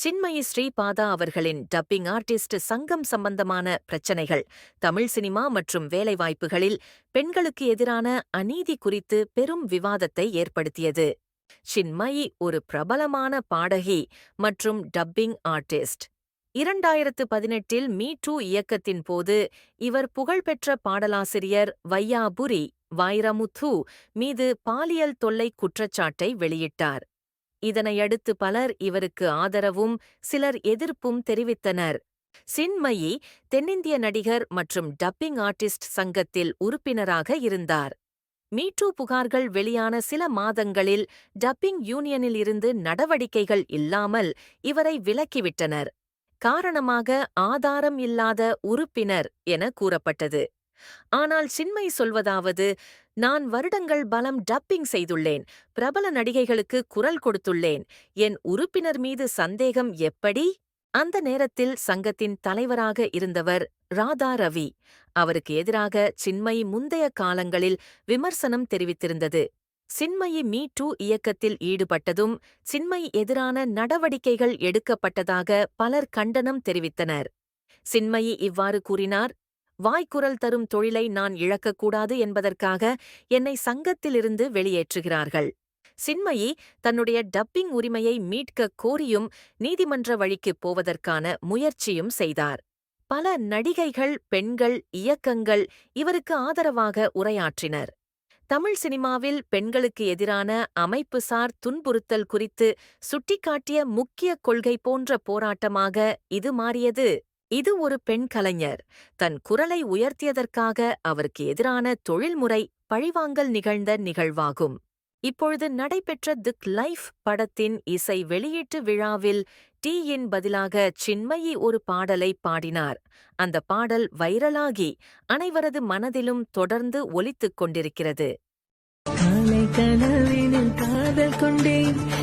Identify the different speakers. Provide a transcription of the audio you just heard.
Speaker 1: சின்மயி ஸ்ரீபாதா அவர்களின் dubbing artist சங்கம் சம்பந்தமான பிரச்சனைகள் தமிழ் சினிமா மற்றும் வேலைவாய்ப்புகளில் பெண்களுக்கு எதிரான அநீதி குறித்து பெரும் விவாதத்தை ஏற்படுத்தியது. சின்மயி ஒரு பிரபலமான பாடகி மற்றும் டப்பிங் ஆர்டிஸ்ட். இரண்டாயிரத்து பதினெட்டில் மீ டூ இயக்கத்தின் போது இவர் புகழ்பெற்ற பாடலாசிரியர் வையாபுரி வைரமுத்து மீது பாலியல் தொல்லை குற்றச்சாட்டை வெளியிட்டார். இதனையடுத்து பலர் இவருக்கு ஆதரவும் சிலர் எதிர்ப்பும் தெரிவித்தனர். சின்மயி தென்னிந்திய நடிகர் மற்றும் டப்பிங் ஆர்டிஸ்ட் சங்கத்தில் உறுப்பினராக இருந்தார். மீட்டூ புகார்கள் வெளியான சில மாதங்களில் டப்பிங் யூனியனில் இருந்து நடவடிக்கைகள் இல்லாமல் இவரை விலக்கிவிட்டனர். காரணமாக ஆதாரம் இல்லாத உறுப்பினர் என கூறப்பட்டது. ஆனால் சின்மை சொல்வதாவது நான் வருடங்கள் பலம் டப்பிங் செய்துள்ளேன். பிரபல நடிகைகளுக்கு குரல் கொடுத்துள்ளேன். என் உறுப்பினர் மீது சந்தேகம் எப்படி? அந்த நேரத்தில் சங்கத்தின் தலைவராக இருந்தவர் ராதா ரவி. அவருக்கு எதிராக சின்மயி முந்தைய காலங்களில் விமர்சனம் தெரிவித்திருந்தது. சின்மயி மீ டூ இயக்கத்தில் ஈடுபட்டதும் சின்மயி எதிரான நடவடிக்கைகள் எடுக்கப்பட்டதாக பலர் கண்டனம் தெரிவித்தனர். சின்மயி இவ்வாறு கூறினார் வாய்க்குரல் தரும் தொழிலை நான் இழக்கக்கூடாது என்பதற்காக என்னை சங்கத்திலிருந்து வெளியேற்றுகிறார்கள். சின்மயி தன்னுடைய டப்பிங் உரிமையை மீட்க கோரியும் நீதிமன்ற வழிக்குப் போவதற்கான முயற்சியும் செய்தார். பல நடிகைகள் பெண்கள் இயக்கங்கள் இவருக்கு ஆதரவாக உரையாற்றினர். தமிழ் சினிமாவில் பெண்களுக்கு எதிரான அமைப்புசார் துன்புறுத்தல் குறித்து சுட்டிக்காட்டிய முக்கிய கொள்கை போன்ற போராட்டமாக இது மாறியது. இது ஒரு பெண் கலைஞர். தன் குரலை உயர்த்தியதற்காக அவருக்கு எதிரான தொழில்முறை பழிவாங்கல் நிகழ்ந்த நிகழ்வாகும். இப்பொழுது நடைபெற்ற திக் லைஃப் படத்தின் இசை வெளியீட்டு விழாவில் டீயின் பதிலாக சின்மயி ஒரு பாடலை பாடினார். அந்த பாடல் வைரலாகி அனைவரது மனதிலும் தொடர்ந்து ஒலித்துக் கொண்டிருக்கிறது.
Speaker 2: காதல் கொண்டேன்.